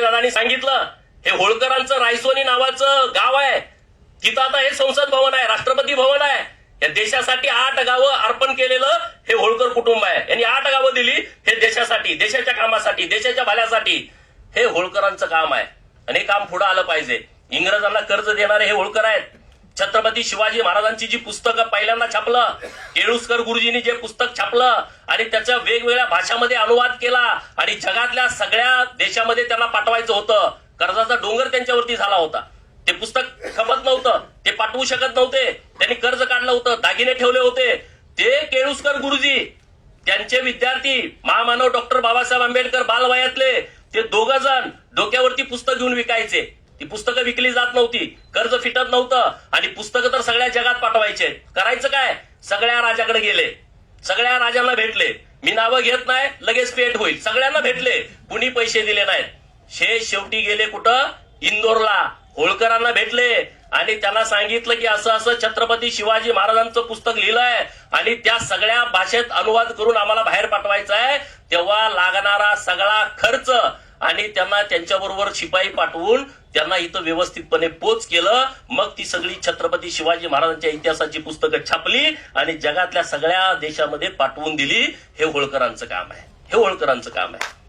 दादानी सांगितलं हे होळकरांचं रायसोनी नावाचं गाव आहे. तिथं आता हे संसद भवन आहे राष्ट्रपती भवन आहे. या देशासाठी आठ गावं अर्पण केलेलं हे होळकर कुटुंब आहे. यांनी आठ गावं दिली हे देशासाठी देशाच्या कामासाठी देशाच्या भल्यासाठी. हे होळकरांचं काम आहे. आणि हे काम पुढे आलं पाहिजे. इंग्रजांना कर्ज देणारे हे होळकर आहेत. छत्रपती शिवाजी महाराजांची जी पुस्तकं पहिल्यांदा छापलं केळुसकर गुरुजींनी जे पुस्तक छापलं आणि त्याचा वेगवेगळ्या भाषामध्ये अनुवाद केला आणि जगातल्या सगळ्या देशामध्ये त्यांना पाठवायचं होतं कर्जाचा डोंगर त्यांच्यावरती झाला होता. ते पुस्तक खपत नव्हतं ते पाठवू शकत नव्हते त्यांनी कर्ज काढलं होतं दागिने ठेवले होते. ते केळुसकर गुरुजी त्यांचे विद्यार्थी महामानव डॉक्टर बाबासाहेब आंबेडकर बालवयातले ते दोघ जण डोक्यावरती पुस्तक घेऊन विकायचे. ती पुस्तकं विकली जात नव्हती. कर्ज फिटत नव्हतं. आणि पुस्तकं तर सगळ्या जगात पाठवायचे. करायचं काय? सगळ्या राजाकडे गेले. सगळ्या राजांना भेटले. मी नावं घेत नाही लगेच पेट होईल. सगळ्यांना भेटले. कुणी पैसे दिले नाहीत. शे शेवटी गेले कुठं? इंदोरला. होळकरांना भेटले. आणि त्यांना सांगितलं की असं असं छत्रपती शिवाजी महाराजांचं पुस्तक लिहिलंय. आणि त्या सगळ्या भाषेत अनुवाद करून आम्हाला बाहेर पाठवायचं आहे तेव्हा लागणारा सगळा खर्च आणि त्यांना त्यांच्याबरोबर शिपाई पाठवून त्यांना इथं व्यवस्थितपणे पोच केलं. मग ती सगळी छत्रपती शिवाजी महाराजांच्या इतिहासाची पुस्तकं छापली आणि जगातल्या सगळ्या देशामध्ये पाठवून दिली. हे होळकरांचं काम आहे. हे होळकरांचं काम आहे.